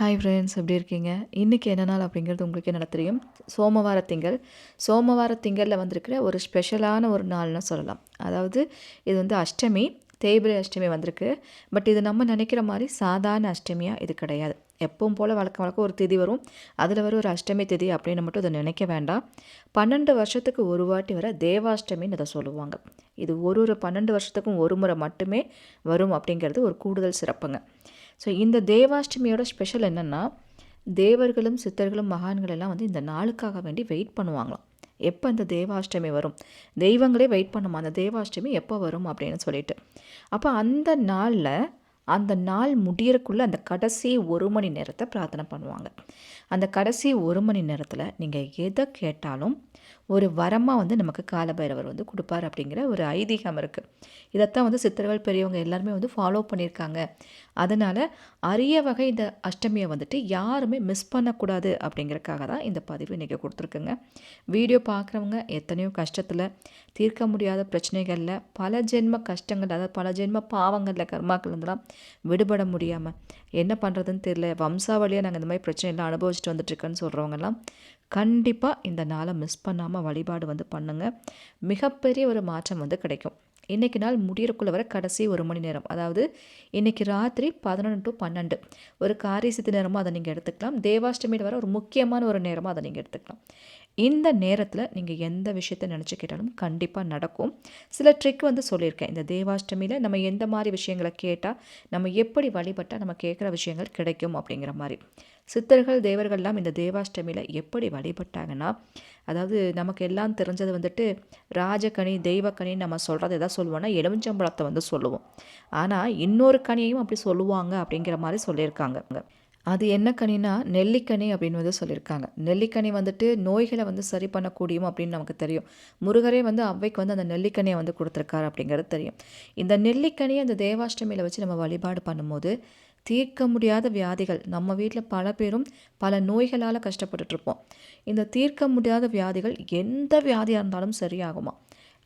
Hi friends எப்படி இருக்கீங்க? இன்றைக்கி என்ன நாள் அப்படிங்கிறது உங்களுக்கு என்ன தெரியும். சோமவார திங்கள். சோமவார திங்களில் வந்திருக்கிற ஒரு ஸ்பெஷலான ஒரு நாள்னு சொல்லலாம். அதாவது இது வந்து அஷ்டமி தேய்பிரை அஷ்டமி வந்திருக்கு. பட் இது நம்ம நினைக்கிற மாதிரி சாதாரண அஷ்டமியாக இது கிடையாது. எப்பவும் போல் வழக்கம் வழக்கம் ஒரு திதி வரும். அதில் வர ஒரு அஷ்டமி திதி அப்படின்னு மட்டும் இதை நினைக்க வேண்டாம். பன்னெண்டு வருஷத்துக்கு ஒரு வாட்டி வர தேவாஷ்டமின்னு இதை சொல்லுவாங்க. இது ஒரு ஒரு பன்னெண்டு வருஷத்துக்கும் ஒரு முறை மட்டுமே வரும் அப்படிங்கிறது ஒரு கூடுதல் சிறப்புங்க. ஸோ இந்த தேவாஷ்டமியோட ஸ்பெஷல் என்னென்னா தேவர்களும் சித்தர்களும் மகான்கள் எல்லாம் வந்து இந்த நாளுக்காக வேண்டி வெயிட் பண்ணுவாங்களாம். எப்போ இந்த தேவாஷ்டமி வரும்? தெய்வங்களே வெயிட் பண்ணுமா? அந்த தேவாஷ்டமி எப்போ வரும் அப்படின்னு சொல்லிட்டு. அப்போ அந்த நாளில் அந்த நாள் முடியறக்குள்ளே அந்த கடைசி ஒரு மணி நேரத்தை பிரார்த்தனை பண்ணுவாங்க. அந்த கடைசி ஒரு மணி நேரத்தில் நீங்கள் எதை கேட்டாலும் ஒரு வரமாக வந்து நமக்கு காலபைரவர் வந்து கொடுப்பார் அப்படிங்கிற ஒரு ஐதீகம் இருக்குது இதைத்தான் வந்து சித்தர்கள் பெரியவங்க எல்லாருமே வந்து ஃபாலோ பண்ணியிருக்காங்க. அதனால் அரிய வகை இந்த அஷ்டமியை வந்துட்டு யாருமே மிஸ் பண்ணக்கூடாது அப்படிங்கிறக்காக தான் இந்த பதிவு இன்றைக்கி கொடுத்துருக்குங்க. வீடியோ பார்க்குறவங்க எத்தனையோ கஷ்டத்தில் தீர்க்க முடியாத பிரச்சனைகளில் பல ஜென்ம கஷ்டங்கள் அதாவது பல ஜென்ம பாவங்களில் கர்மாக்கள் இருந்தெல்லாம் விடுபட முடியாமல் என்ன பண்ணுறதுன்னு தெரியல. வம்சாவளியாக நாங்கள் இந்த மாதிரி பிரச்சனையெல்லாம் அனுபவிச்சுட்டு வந்துட்டுருக்கேன்னு சொல்கிறவங்கெல்லாம் கண்டிப்பாக இந்த நாளை மிஸ் பண்ணாமல் வழிபாடு வந்து பண்ணுங்கள் மிகப்பெரிய ஒரு மாற்றம் வந்து கிடைக்கும். இன்றைக்கி நாள் முடியறக்குள்ள வர கடைசி ஒரு மணி நேரம். அதாவது இன்றைக்கி ராத்திரி பதினொன்று டு பன்னெண்டு. ஒரு காரிய சித்தி நேரமாக அதை நீங்கள் எடுத்துக்கலாம். தேவாஷ்டமியில் வர ஒரு முக்கியமான ஒரு நேரமாக அதை நீங்கள் எடுத்துக்கலாம். இந்த நேரத்தில் நீங்கள் எந்த விஷயத்த நினச்சி கேட்டாலும் கண்டிப்பாக நடக்கும். சில ட்ரிக் வந்து சொல்லியிருக்கேன். இந்த தேவாஷ்டமியில் நம்ம எந்த மாதிரி விஷயங்களை கேட்டால் நம்ம எப்படி வழிபட்டால் நம்ம கேட்குற விஷயங்கள் கிடைக்கும் அப்படிங்கிற மாதிரி. சித்தர்கள் தேவர்கள்லாம் இந்த தேவாஷ்டமியில் எப்படி வழிபட்டாங்கன்னா அதாவது நமக்கு எல்லாம் தெரிஞ்சது வந்துட்டு ராஜக்கனி தெய்வக்கனி நம்ம சொல்கிறது எதாவது சொல்லுவோம்னா எலுமிச்சம்பழத்தை வந்து சொல்லுவோம். ஆனால் இன்னொரு கனியையும் அப்படி சொல்லுவாங்க அப்படிங்கிற மாதிரி சொல்லியிருக்காங்க. அது என்ன கனினா நெல்லிக்கனி அப்படின்னு வந்து சொல்லியிருக்காங்க. நெல்லிக்கனி வந்துட்டு நோய்களை வந்து சரி பண்ணக்கூடியும் அப்படின்னு நமக்கு தெரியும். முருகரே வந்து அவ்வைக்கு வந்து அந்த நெல்லிக்கனியை வந்து கொடுத்துருக்காரு அப்படிங்கிறது தெரியும். இந்த நெல்லிக்கனியை அந்த தேவாஷ்டமியில் வச்சு நம்ம வழிபாடு பண்ணும்போது தீர்க்க முடியாத வியாதிகள். நம்ம வீட்டில் பல பேரும் பல நோய்களால் கஷ்டப்பட்டுட்ருப்போம். இந்த தீர்க்க முடியாத வியாதிகள் எந்த வியாதியாக இருந்தாலும் சரியாகுமா?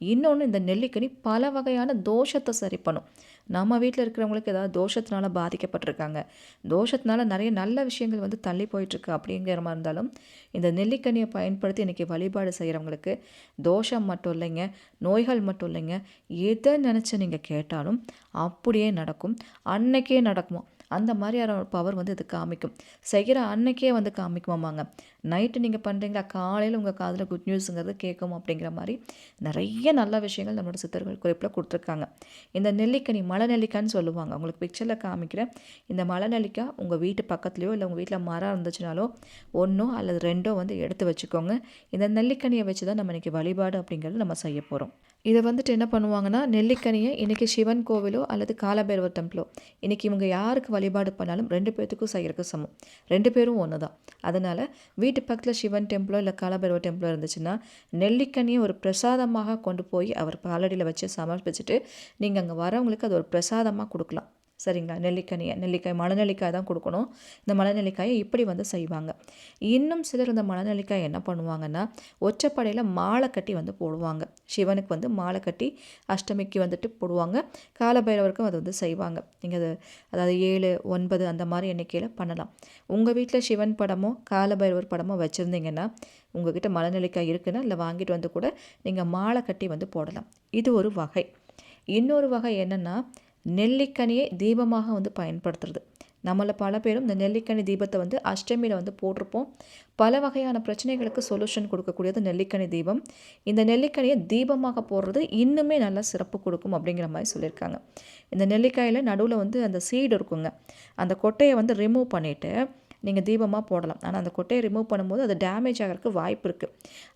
இன்னொன்று இந்த நெல்லிக்கனி பல வகையான தோஷத்தை சரி பண்ணும். நம்ம வீட்டில் இருக்கிறவங்களுக்கு ஏதாவது தோஷத்தினால பாதிக்கப்பட்டிருக்காங்க. தோஷத்தினால நிறைய நல்ல விஷயங்கள் வந்து தள்ளி போயிட்டுருக்கு அப்படிங்கிற மாதிரி இருந்தாலும் இந்த நெல்லிக்கனியை பயன்படுத்தி இன்றைக்கி வழிபாடு செய்கிறவங்களுக்கு தோஷம் மட்டும் இல்லைங்க நோய்கள் மட்டும் இல்லைங்க எதை நினச்சி நீங்கள் கேட்டாலும் அப்படியே நடக்கும். அன்னைக்கே நடக்குமா? அந்த மாதிரியான பவர் வந்து இது காமிக்கும். செய்கிற அன்னைக்கே வந்து காமிக்குமாமாங்க. நைட்டு நீங்கள் பண்ணுறீங்களா காலையில் உங்கள் காதில் குட் நியூஸுங்கிறது கேட்கும் அப்படிங்கிற மாதிரி நிறைய நல்ல விஷயங்கள் நம்மளோட சித்தர்கள் குறிப்பில் கொடுத்துருக்காங்க. இந்த நெல்லிக்கனி மலை நெல்லிக்கான்னு சொல்லுவாங்க. உங்களுக்கு பிக்சரில் காமிக்கிறேன். இந்த மலை நெல்லிக்காய் உங்கள் வீட்டு பக்கத்துலையோ இல்லை உங்கள் வீட்டில் மரம் இருந்துச்சுனாலோ ஒன்றோ அல்லது ரெண்டோ வந்து எடுத்து வச்சுக்கோங்க. இந்த நெல்லிக்கனியை வச்சு தான் நம்ம இன்றைக்கி வழிபாடு அப்படிங்கிறது நம்ம செய்ய போகிறோம் இதை வந்துட்டு என்ன பண்ணுவாங்கன்னா நெல்லிக்கனியை இன்றைக்கி சிவன் கோவிலோ அல்லது காலபைரவர் டெம்பிளோ இன்றைக்கி இவங்க யாருக்கு வழிபாடு பண்ணாலும் ரெண்டு பேர்த்துக்கும் செய்கிறக்கு சமம். ரெண்டு பேரும் ஒன்று தான் அதனால் வீட்டு வீட்டு பக்கத்தில் சிவன் டெம்பிளோ இல்லை காலபைரவ டெம்பிளோ இருந்துச்சுன்னா நெல்லிக்கனியை ஒரு பிரசாதமாக கொண்டு போய் அவர் பாலடியில் வச்சு சமர்ப்பிச்சுட்டு நீங்கள் அங்கே வரவங்களுக்கு அது ஒரு பிரசாதமாக கொடுக்கலாம். சரிங்களா? நெல்லிக்கனியை. நெல்லிக்காய் மலைநெல்லிக்காய் தான் கொடுக்கணும். இந்த மலைநெல்லிக்காயை இப்படி வந்து செய்வாங்க. இன்னும் சிலர் இந்த மலைநெல்லிக்காய் என்ன பண்ணுவாங்கன்னா ஒற்றைப்படையில் மாலை கட்டி வந்து போடுவாங்க. சிவனுக்கு வந்து மாலை கட்டி அஷ்டமிக்கு வந்துட்டு போடுவாங்க. காலபைரவருக்கும் அது வந்து செய்வாங்க. நீங்கள் அது அதாவது ஏழு ஒன்பது அந்த மாதிரி எண்ணிக்கையில் பண்ணலாம். உங்கள் வீட்டில் சிவன் படமோ காலபைரவர் படமோ வச்சுருந்தீங்கன்னா உங்ககிட்ட மலை இருக்குன்னா இல்லை வாங்கிட்டு வந்து கூட நீங்கள் மாலை கட்டி வந்து போடலாம். இது ஒரு வகை. இன்னொரு வகை என்னென்னா நெல்லிக்கனியை தீபமாக வந்து பயன்படுத்துறது. நம்மளை பல பேரும் இந்த நெல்லிக்கனி தீபத்தை வந்து அஷ்டமியில் வந்து போட்டிருப்போம். பல வகையான பிரச்சனைகளுக்கு சொல்யூஷன் கொடுக்கக்கூடியது நெல்லிக்கனி தீபம். இந்த நெல்லிக்கனியை தீபமாக போடுறது இன்னுமே நல்லா சிறப்பு கொடுக்கும் அப்படிங்கிற மாதிரி சொல்லியிருக்காங்க. இந்த நெல்லிக்காயில் நடுவில் வந்து அந்த சீடு இருக்குங்க. அந்த கொட்டையை வந்து ரிமூவ் பண்ணிவிட்டு நீங்கள் தீபமாக போடலாம். ஆனால் அந்த கொட்டையை ரிமூவ் பண்ணும்போது அது டேமேஜ் ஆகிறதுக்கு வாய்ப்பு இருக்குது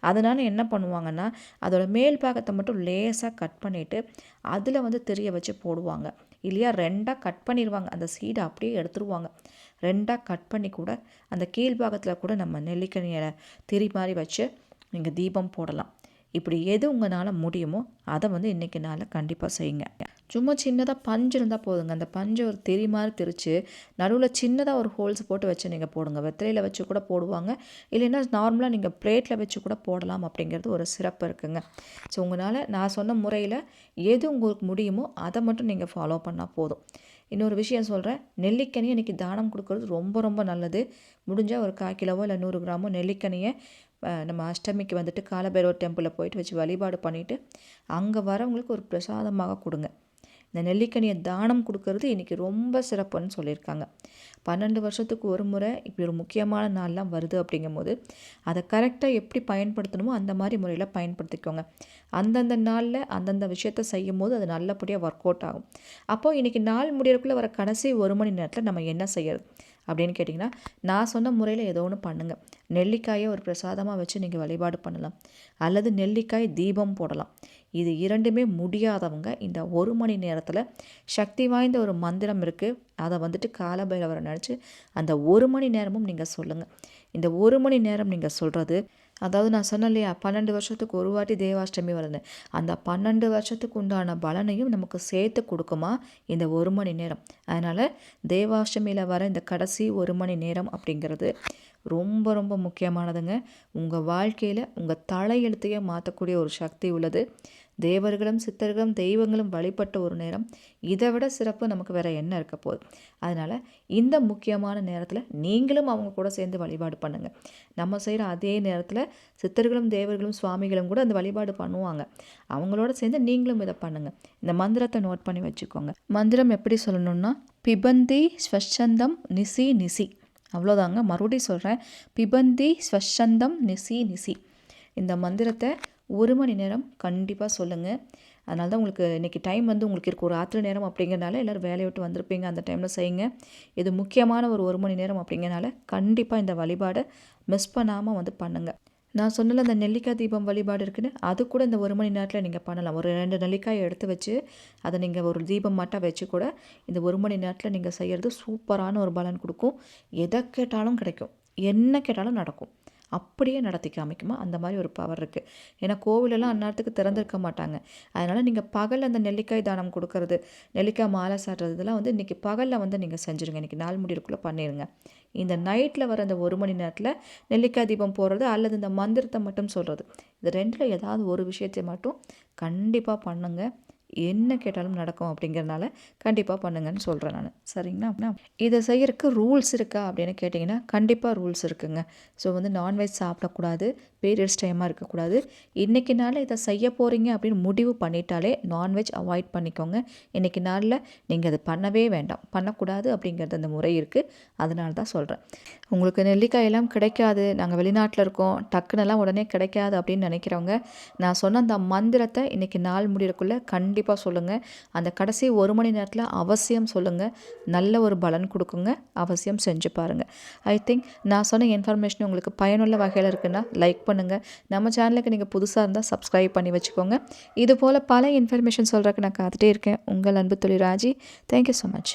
அதனால் என்ன பண்ணுவாங்கன்னா அதோட மேல் பாகத்தை மட்டும் லேசாக கட் பண்ணிவிட்டு அதில் வந்து தெரிய வச்சு போடுவாங்க. இல்லையா ரெண்டாக கட் பண்ணிடுவாங்க அந்த சீடை அப்படியே எடுத்துருவாங்க. ரெண்டாக கட் பண்ணி கூட அந்த கீழ்பாகத்தில் கூட நம்ம நெல்லிக்கனியை திரி மாதிரி வச்சு நீங்கள் தீபம் போடலாம். இப்படி எது உங்களால் முடியுமோ அதை வந்து இன்றைக்கி நாளில் கண்டிப்பாக செய்யுங்க. சும்மா சின்னதாக பஞ்சு இருந்தால் போதுங்க. அந்த பஞ்சு ஒரு தெரி மாதிரி திரித்து நடுவில் சின்னதாக ஒரு ஹோல்ஸ் போட்டு வச்சு நீங்கள் போடுங்க. வெத்திரையில் வச்சு கூட போடுவாங்க. இல்லைன்னா நார்மலாக நீங்கள் பிளேட்டில் வச்சு கூட போடலாம் அப்படிங்கிறது ஒரு சிறப்பு இருக்குங்க. ஸோ உங்களால் நான் சொன்ன முறையில் எது உங்களுக்கு முடியுமோ அதை மட்டும் நீங்கள் ஃபாலோ பண்ணால் போதும். இன்னொரு விஷயம் சொல்கிறேன் நெல்லிக்கனியை இன்றைக்கி தானம் கொடுக்கறது ரொம்ப ரொம்ப நல்லது. முடிஞ்சால் ஒரு கால் கிலோவோ இல்லை நூறு கிராமோ நெல்லிக்கனியை நம்ம அஷ்டமிக்கு வந்துட்டு காலபைரவர் டெம்பிளில் போயிட்டு வச்சு வழிபாடு பண்ணிவிட்டு அங்கே வரவங்களுக்கு ஒரு பிரசாதமாக கொடுங்க. இந்த நெல்லிக்கனியை தானம் கொடுக்கறது இன்றைக்கி ரொம்ப சிறப்புன்னு சொல்லியிருக்காங்க. பன்னெண்டு வருஷத்துக்கு ஒரு முறை இப்படி ஒரு முக்கியமான நாள்லாம் வருது அப்படிங்கும்போது அதை கரெக்டாக எப்படி பயன்படுத்தணுமோ அந்த மாதிரி முறையில் பயன்படுத்திக்கோங்க. அந்தந்த நாளில் அந்தந்த விஷயத்த செய்யும் போது அது நல்லபடியாக ஒர்க் அவுட் ஆகும். அப்போது இன்றைக்கி நாள் முடியறக்குள்ளே வர கடைசி ஒரு மணி நேரத்தில் நம்ம என்ன செய்யறது? அப்படின்னு கேட்டிங்கன்னா நான் சொன்ன முறையில் ஏதோ ஒன்று பண்ணுங்கள் நெல்லிக்காயை ஒரு பிரசாதமாக வச்சு நீங்கள் வழிபாடு பண்ணலாம். அல்லது நெல்லிக்காய் தீபம் போடலாம். இது இரண்டுமே முடியாதவங்க இந்த ஒரு மணி நேரத்தில் சக்தி வாய்ந்த ஒரு மந்திரம் இருக்குது அதை வந்துட்டு காலபைரவரை நினச்சி அந்த ஒரு மணி நேரமும் நீங்கள் சொல்லுங்கள் இந்த ஒரு மணி நேரம் நீங்கள் சொல்கிறது அதாவது நான் சொன்னேன் இல்லையா பன்னெண்டு வருஷத்துக்கு ஒரு வாட்டி தேவாஷ்டமி வருது அந்த பன்னெண்டு வருஷத்துக்கு உண்டான பலனையும் நமக்கு சேர்த்து கொடுக்குமா? இந்த ஒரு மணி நேரம். அதனால் தேவாஷ்டமியில் வர இந்த கடைசி ஒரு மணி நேரம் அப்படிங்கிறது ரொம்ப ரொம்ப முக்கியமானதுங்க. உங்கள் வாழ்க்கையில் உங்கள் தலையெழுத்தையே மாற்றக்கூடிய ஒரு சக்தி உள்ளது. தேவர்களும் சித்தர்களும் தெய்வங்களும் வழிபட்ட ஒரு நேரம். இதை விட சிறப்பு நமக்கு வேற என்ன இருக்க போகுது? அதனால் இந்த முக்கியமான நேரத்தில் நீங்களும் அவங்க கூட சேர்ந்து வழிபாடு பண்ணுங்கள் நம்ம செய்கிற அதே நேரத்தில் சித்தர்களும் தேவர்களும் சுவாமிகளும் கூட அந்த வழிபாடு பண்ணுவாங்க. அவங்களோட சேர்ந்து நீங்களும் இதை பண்ணுங்கள் இந்த மந்திரத்தை நோட் பண்ணி வச்சுக்கோங்க. மந்திரம் எப்படி சொல்லணும்னா பிபந்தி ஸ்வச்சந்தம் நிசி நிசி. அவ்வளோதாங்க மறுபடியும் சொல்கிறேன் பிபந்தி ஸ்வச்சந்தம் நிசி நிசி. இந்த மந்திரத்தை ஒரு மணி நேரம் கண்டிப்பாக சொல்லுங்கள் அதனால தான் உங்களுக்கு இன்றைக்கி டைம் வந்து உங்களுக்கு இருக்க ஒரு ஆற்று நேரம் அப்படிங்கிறனால எல்லோரும் வேலையை விட்டு வந்திருப்பீங்க. அந்த டைமில் செய்யுங்க. இது முக்கியமான ஒரு ஒரு மணி நேரம் அப்படிங்கிறனால கண்டிப்பாக இந்த வழிபாடை மிஸ் பண்ணாமல் வந்து பண்ணுங்கள் நான் சொன்னல அந்த நெல்லிக்காய் தீபம் வழிபாடு இருக்குன்னு அது கூட இந்த ஒரு மணி நேரத்தில் நீங்கள் பண்ணலாம். ஒரு ரெண்டு நெல்லிக்காயை எடுத்து வச்சு அதை நீங்கள் ஒரு தீபம் மட்டும் வச்சு கூட இந்த ஒரு மணி நேரத்தில் நீங்கள் செய்கிறது சூப்பரான ஒரு பலன் கொடுக்கும். எதை கேட்டாலும் கிடைக்கும். என்ன கேட்டாலும் நடக்கும். அப்படியே நடத்தி காமிக்குமா அந்த மாதிரி ஒரு பவர் இருக்குது ஏன்னா கோவிலெல்லாம் அந்நேரத்துக்கு திறந்திருக்க மாட்டாங்க. அதனால் நீங்கள் பகலில் அந்த நெல்லிக்காய் தானம் கொடுக்கறது நெல்லிக்காய் மாலை சாடுறது இதெல்லாம் வந்து இன்றைக்கி பகலில் வந்து நீங்கள் செஞ்சுருங்க. இன்றைக்கி நாள் முடியறதுக்குள்ளே பண்ணிடுங்க இந்த நைட்டில் வர அந்த ஒரு மணி நேரத்தில் நெல்லிக்காய் தீபம் போடுறது அல்லது இந்த மந்திரத்தை மட்டும் சொல்கிறது இது ரெண்டில் ஏதாவது ஒரு விஷயத்தை மட்டும் கண்டிப்பாக பண்ணுங்கள் என்ன கேட்டாலும் நடக்கும் அப்படிங்கிறனால கண்டிப்பாக பண்ணுங்கன்னு சொல்கிறேன் நான். சரிங்களா? இதை செய்யறதுக்கு ரூல்ஸ் இருக்கா அப்படின்னு கேட்டிங்கன்னா கண்டிப்பாக ரூல்ஸ் இருக்குங்க. ஸோ வந்து நான்வெஜ் சாப்பிடக்கூடாது பீரியட்ஸ் டைமாக இருக்கக்கூடாது. இன்றைக்கி நாளில் இதை செய்ய போகிறீங்க அப்படின்னு முடிவு பண்ணிட்டாலே நான்வெஜ் அவாய்ட் பண்ணிக்கோங்க. இன்றைக்கி நாளில் நீங்கள் அதை பண்ணவே வேண்டாம். பண்ணக்கூடாது அப்படிங்கிறது அந்த முறை இருக்குது அதனால தான் சொல்கிறேன் உங்களுக்கு நெல்லிக்காயெல்லாம் கிடைக்காது. நாங்கள் வெளிநாட்டில் இருக்கோம். டக்குனெல்லாம் உடனே கிடைக்காது அப்படின்னு நினைக்கிறவங்க நான் சொன்ன அந்த மந்திரத்தை இன்றைக்கி நாள் முடியறக்குள்ளே கண்டிப்பாக கண்டிப்பாக சொல்லுங்கள் அந்த கடைசி ஒரு மணி நேரத்தில் அவசியம் சொல்லுங்கள் நல்ல ஒரு பலன் கொடுக்குங்க. அவசியம் செஞ்சு பாருங்கள் ஐ திங்க் நான் சொன்ன இன்ஃபர்மேஷன் உங்களுக்கு பயனுள்ள வகையில் இருக்குன்னா லைக் பண்ணுங்கள் நம்ம சேனலுக்கு நீங்கள் புதுசாக இருந்தால் சப்ஸ்கிரைப் பண்ணி வச்சுக்கோங்க. இது போல் பல இன்ஃபர்மேஷன் சொல்கிறக்கு நான் காத்துட்டே இருக்கேன். உங்கள் அன்பு தொழில் ராஜி. Thank you so much